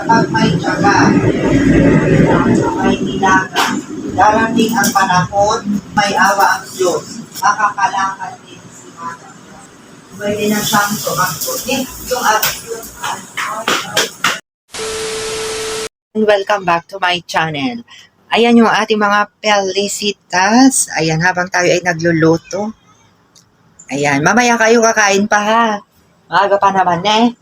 Kapag may tiyaga, may nilaga, darating ang panahon, may awa ang Diyos. Makakalakad din si Madam. Pwede na siyang tumakbo. Eh, yung Diyos. And welcome back to my channel. Ayan yung ating mga pelicitas. Ayan, habang tayo ay nagluluto. Ayan, mamaya kayo kakain pa ha. Maaga pa naman eh.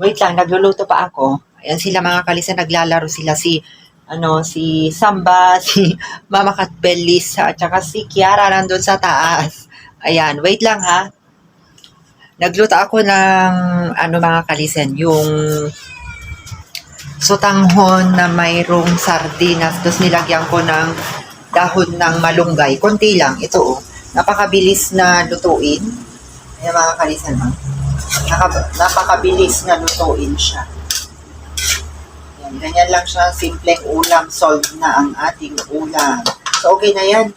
Wait lang, nagluluto pa ako. Ayan sila mga kalisa, naglalaro sila si ano, si Samba, si Mama Katbelis, at saka si Kiara nandun sa taas. Ayan, wait lang ha. Nagluto ako ng ano mga kalisen, yung sutanghon na mayroong sardinas, tapos nilagyan ko ng dahon ng malunggay. Konti lang, ito oh. Napakabilis na lutuin. Ayan mga kalisan ha. Naka- napakabilis na lutuin siya. Yan, ganyan lang siya, simpleng ulam, solved na ang ating ulam. So, okay na yan.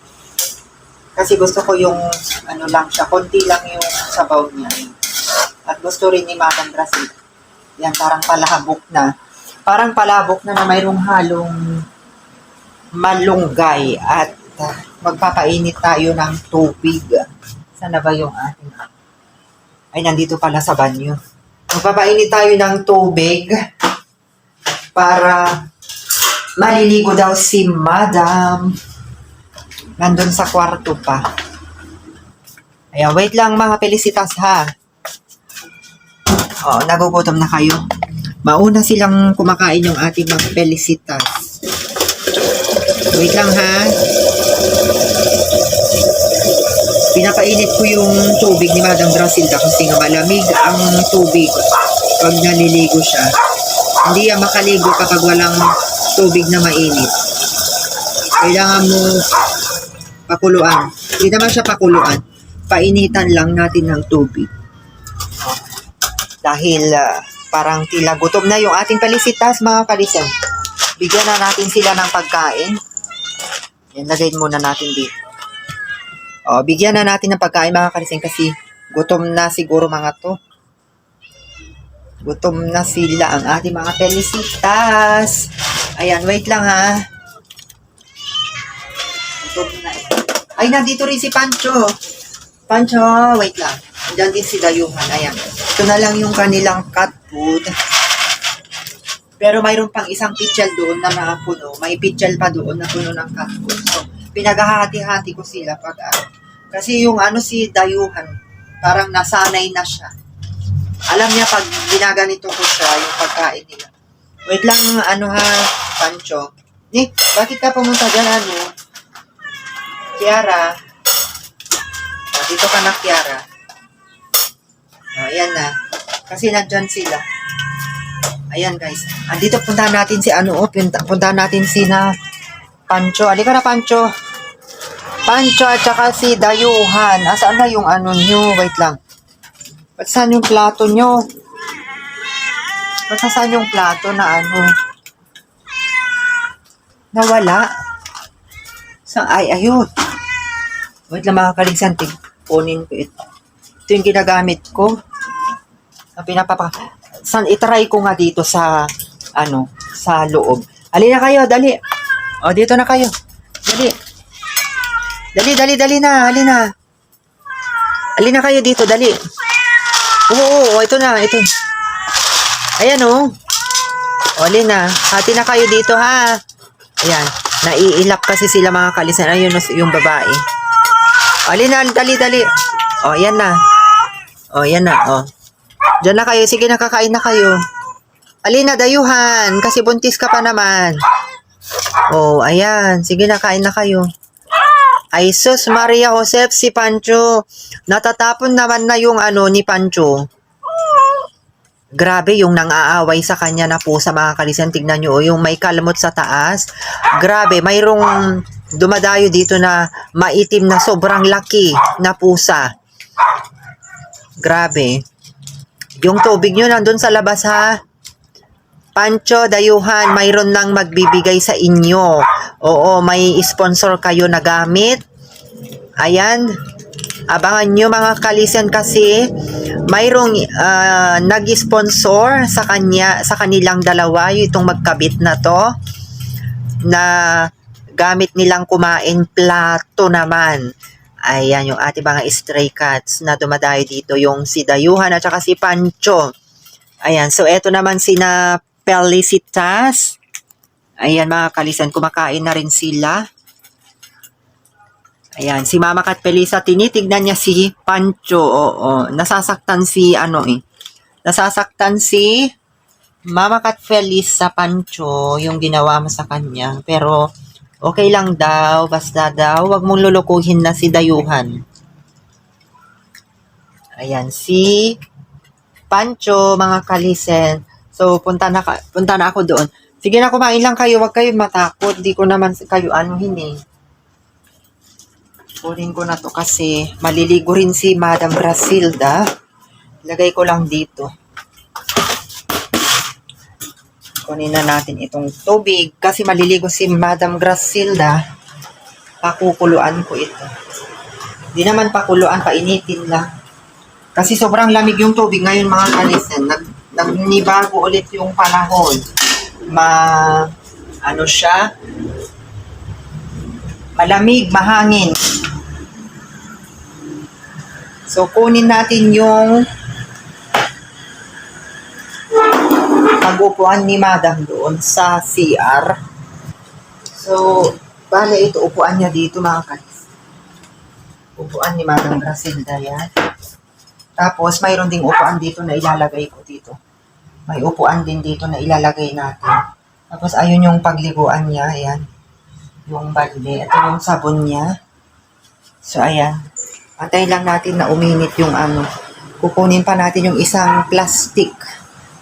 Kasi gusto ko yung, ano lang siya, konti lang yung sabaw niya. At gusto rin ni Madam Brazil. Yan, parang palabok na. Parang palabok na na mayroong halong malunggay at uh, magpapainit tayo ng tubig. Sana ba yung ating ay, nandito pala sa banyo. Magpapainit tayo ng tubig para maliligo daw si Madam. Nandun sa kwarto pa. Ayan, wait lang mga pelisitas ha. Oo, nagugutom na kayo. Mauna silang kumakain yung ating mga pelisitas. Wait lang ha. Pinapainit ko yung tubig ni Madam Brasilda kasi nga malamig ang tubig pag naliligo siya. Hindi yan makaligo kapag walang tubig na mainit. Kailangan mo pakuluan. Hindi naman siya pakuluan. Painitan lang natin ng tubig. Dahil ah, parang tila gutom na yung ating kalisitas mga kalisan. Bigyan na natin sila ng pagkain. Yan, lagay muna natin dito. O, bigyan na natin ng pagkain mga kalising kasi gutom na siguro mga to. Gutom na sila ang ating mga pelisitas. Ayan, wait lang ha. Gutom na. Ay, nandito rin si Pancho. Pancho, wait lang. Diyan din si Dayuhan. Ayan. Ito na lang yung kanilang cat food. Pero mayroon pang isang pitchel doon na mga puno. May pitchel pa doon na puno ng cat food. So, pinaghahati-hati ko sila pag ano. Kasi yung ano si Dayuhan, parang nasanay na siya. Alam niya pag ginaganito ko siya, yung pagkain nila. Wait lang, ano ha, Pancho. Nick, bakit ka pumunta dyan, ano? Kiara. O, dito ka na, Kiara. O, ayan na. Kasi nandyan sila. Ayan, guys. Andito, puntahan natin si ano, oh, punta, puntahan natin si na Pancho. Alika na, Pancho. Pancho at saka si Dayuhan. Asaan na yung ano nyo? Wait lang. Ba't saan yung plato nyo? Ba't saan yung plato na ano? Nawala? Sa ay, ayun. Wait lang mga kaligsan. Kunin ko ito. Ito yung ginagamit ko. Na pinapapa... San, itry ko nga dito sa, ano, sa loob. Ali na kayo, dali. O, dito na kayo. Dali. Dali, dali, dali na. Ali na. Ali na kayo dito, dali. Oo, oo, ito na, ito. Ayan, oh. O, ali na. Hati na kayo dito, ha. Ayan. Naiilap kasi sila mga kalisan. Ayun, yung babae. Ali na, dali, dali. O, ayan na. O, ayan na, o. Diyan na kayo. Sige, nakakain na kayo. Alina, dayuhan. Kasi buntis ka pa naman. Oh, ayan. Sige na, kain na kayo. Ay, sus, Maria Josep, si Pancho. Natatapon naman na yung ano ni Pancho. Grabe yung nang-aaway sa kanya na po sa mga kalisan. Tignan nyo, oh, yung may kalmot sa taas. Grabe, mayroong dumadayo dito na maitim na sobrang laki na pusa. Grabe. Yung tubig nyo nandun sa labas ha. Pancho, dayuhan, mayroon lang magbibigay sa inyo. Oo, may sponsor kayo na gamit. Ayan. Abangan nyo mga kalisen kasi mayroong ah, nag-sponsor sa kanya sa kanilang dalawa itong magkabit na to na gamit nilang kumain plato naman. Ayan yung ating mga stray cats na dumadayo dito yung si Dayuhan at saka si Pancho. Ayan, so eto naman sina Felicitas. Ayan mga kalisan, kumakain na rin sila. Ayan, si Mama Kat Pelisa, tinitignan niya si Pancho. Oo, nasasaktan si ano eh. Nasasaktan si Mama Kat Feliz sa Pancho, yung ginawa mo sa kanya. Pero, okay lang daw, basta daw, wag mong lulukuhin na si Dayuhan. Ayan, si Pancho, mga kalisen. So, punta na, punta na ako doon. Sige na, kumain lang kayo. Huwag kayo matakot. Di ko naman kayo anuhin eh. Kunin ko na to kasi maliligo rin si Madam Brasilda. Lagay ko lang dito. Kunin na natin itong tubig kasi maliligo si Madam Grasilda. Pakukuluan ko ito. Di naman pakuluan, painitin lang. Kasi sobrang lamig yung tubig ngayon mga kalisen. Nag, nagnibago ulit yung panahon. Ma, ano siya? Malamig, mahangin. So, kunin natin yung pag-upuan ni Madam doon sa CR. So, bale ito, upuan niya dito mga kalis. Upuan ni Madam Grasilda yan. Tapos, mayroon ding upuan dito na ilalagay ko dito. May upuan din dito na ilalagay natin. Tapos, ayun yung pagliguan niya. Ayan. Yung balde. Ito yung sabon niya. So, ayan. Antayin lang natin na uminit yung ano. Kukunin pa natin yung isang plastic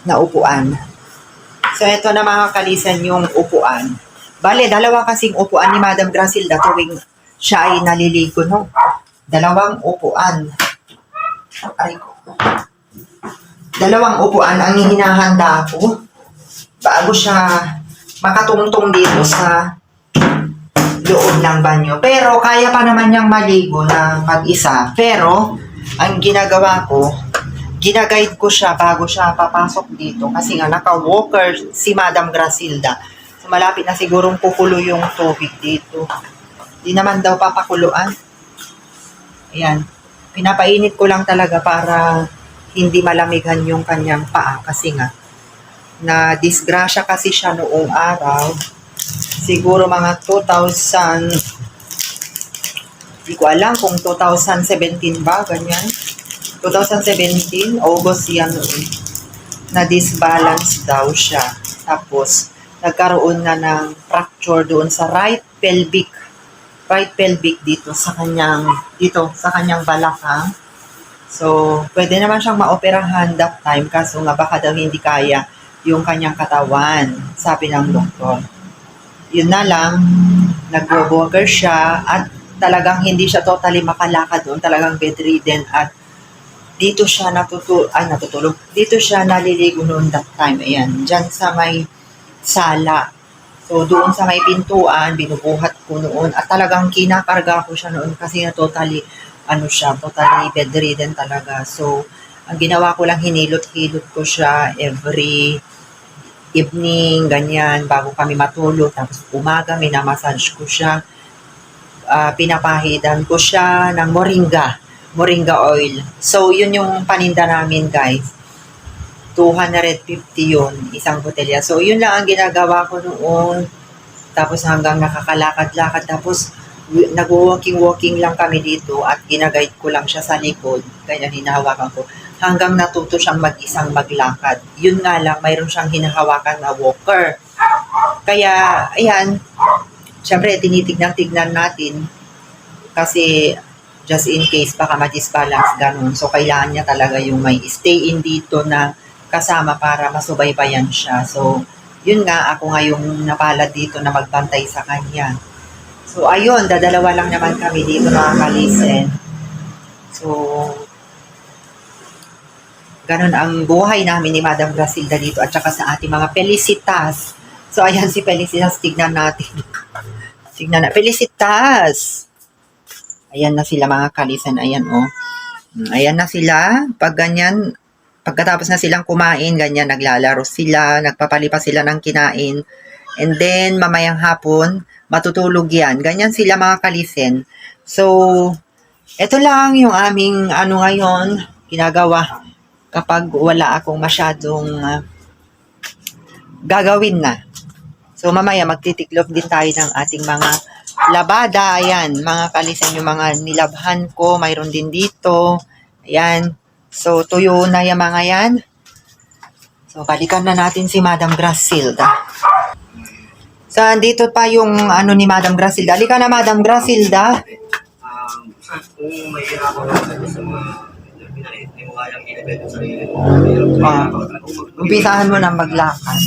na upuan. So, ito na mga kalisan yung upuan. Bale, dalawa kasing upuan ni Madam Grasilda tuwing siya ay naliligo, no? Dalawang upuan. Aray ko. Dalawang upuan ang hinahanda ko bago siya makatungtong dito sa loob ng banyo. Pero kaya pa naman niyang maligo na mag-isa. Pero ang ginagawa ko, ginaguide ko siya bago siya papasok dito kasi nga naka-walker si Madam Grasilda. So malapit na sigurong kukulo yung tubig dito. Di naman daw papakuluan. Ayan. Pinapainit ko lang talaga para hindi malamigan yung kanyang paa kasi nga na disgrasya kasi siya noong araw siguro mga 2000 hindi ko alam kung 2017 ba, ganyan. 2017, August yan noon. Na-disbalance daw siya. Tapos, nagkaroon na ng fracture doon sa right pelvic right pelvic dito sa kanyang dito sa kanyang balakang. So, pwede naman siyang maoperahan that time kaso nga baka daw hindi kaya yung kanyang katawan, sabi ng doktor yun na lang, nag-walker siya at talagang hindi siya totally makalakad doon, talagang bedridden at dito siya natutu ay natutulog. Dito siya naliligo noon that time. Ayan, dyan sa may sala. So, doon sa may pintuan, binubuhat ko noon at talagang kinakarga ko siya noon kasi na totally, ano siya, totally bedridden talaga. So, ang ginawa ko lang, hinilot-hilot ko siya every evening, ganyan, bago kami matulog. Tapos umaga, minamassage ko siya. Ah, pinapahidan ko siya ng moringa, moringa oil. So, yun yung paninda namin, guys. 250 yun, isang botelya. So, yun lang ang ginagawa ko noon. Tapos hanggang nakakalakad-lakad. Tapos, nag-walking-walking lang kami dito at ginaguide ko lang siya sa likod. Ganyan, hinahawakan ko hanggang natuto siyang mag-isang maglakad. Yun nga lang, mayroon siyang hinahawakan na walker. Kaya, ayan, syempre, tinitignan-tignan natin kasi just in case baka ma-disbalance ganun. So, kailangan niya talaga yung may stay in dito na kasama para masubaybayan siya. So, yun nga, ako nga yung napalad dito na magbantay sa kanya. So, ayun, dadalawa lang naman kami dito mga kalisen. So, Ganon ang buhay namin ni Madam Grasilda dito at saka sa ating mga Felicitas. So, ayan si Felicitas. Tignan natin. Tignan na. Felicitas! Ayan na sila mga kalisan. Ayan oh. Mm, Ayan na sila. Pag ganyan, pagkatapos na silang kumain, ganyan, naglalaro sila, nagpapalipas sila ng kinain. And then, mamayang hapon, matutulog yan. Ganyan sila mga kalisen. So, ito lang yung aming ano ngayon, ginagawa kapag wala akong masyadong ah, gagawin na. So, mamaya magtitiklop din tayo ng ating mga labada. Ayan, mga kalisan yung mga nilabhan ko. Mayroon din dito. Ayan. So, tuyo na yung mga yan. So, balikan na natin si Madam Grasilda. So, andito pa yung ano ni Madam Grasilda. Halika na, Madam Grasilda. um, kung may ako sa mga kayang ilagay sa sarili mo. Ah, Umpisahan mo na maglakad.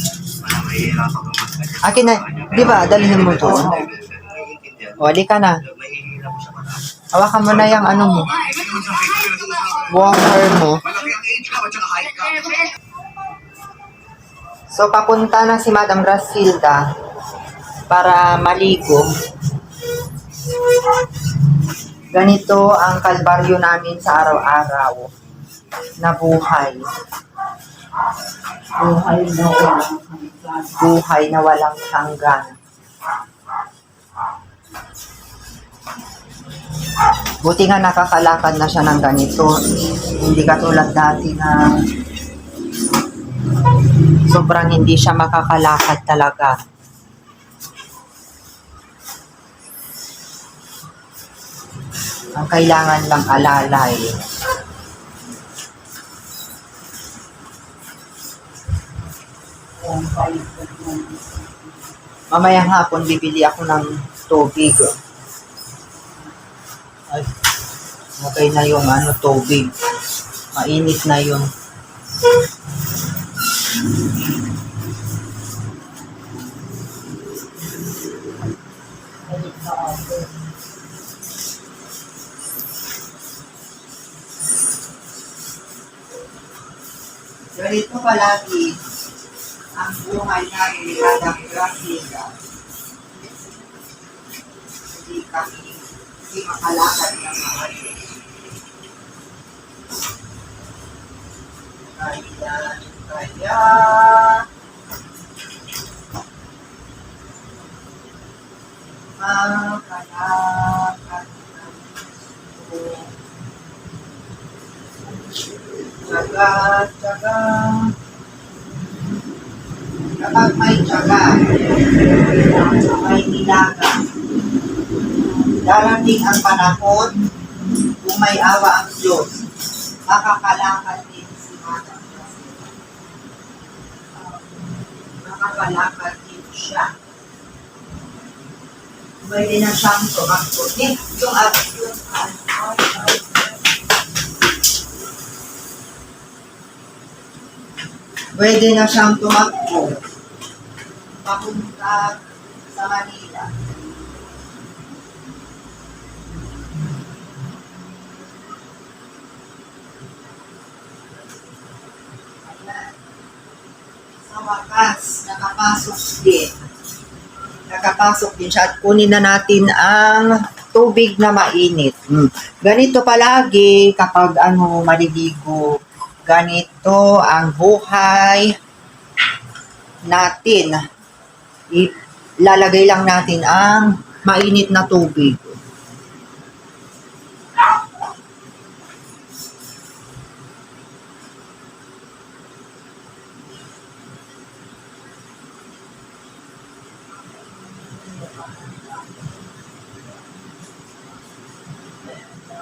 Akin na, di ba, dalhin mo. Naiintindihan. O, halika na. Hawakan mo na yung ano mo, walker mo. So, papunta na si Madam Grasilda para maligo. Ganito ang kalbaryo namin sa araw-araw na buhay. Buhay na walang hanggan. Buhay na walang hanggan. Buti nga nakakalakad na siya ng ganito. Hindi katulad dati na sobrang hindi siya makakalakad talaga. Ang kailangan lang alalay. Mamayang hapon, bibili ako ng tubig. Ay, okay na yung ano, tubig. Mainit na yun. Ganito palagi ang buhay namin ni Madam Graciela. Hindi kami, hindi makalakad ng maayos. Kaya, kaya, makalakad ng gusto. Tsaga, tsaga. Kapag may tsaga, may nilaga. Darating ang panahon, kung may awa ang Diyos, makakalakad din si Madam. Makakalakad din siya. Pwede na siyang tumakbo. Eh, yung at yung Pwede na siyang tumakbo. Papunta sa Manila. Ayan. Sa wakas, nakapasok din. Nakapasok din siya at kunin na natin ang tubig na mainit. Hmm. Ganito palagi kapag ano maliligo. Ganito ang buhay natin. Ilalagay lang natin ang mainit na tubig.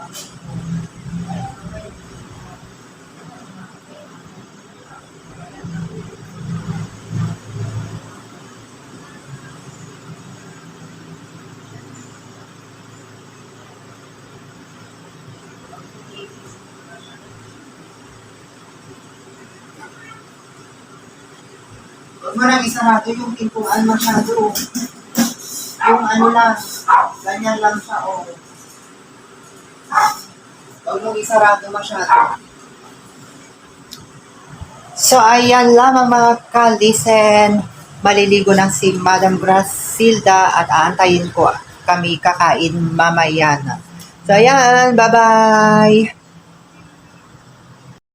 Huwag mo nang isarado yung pintuan masyado. Yung ano lang, ganyan lang siya, oh. Huwag mong isarado masyado. So, ayan lamang mga kalisen. Maliligo ng si Madam Grasilda at aantayin ko kami kakain mamaya na. So, ayan. Bye-bye.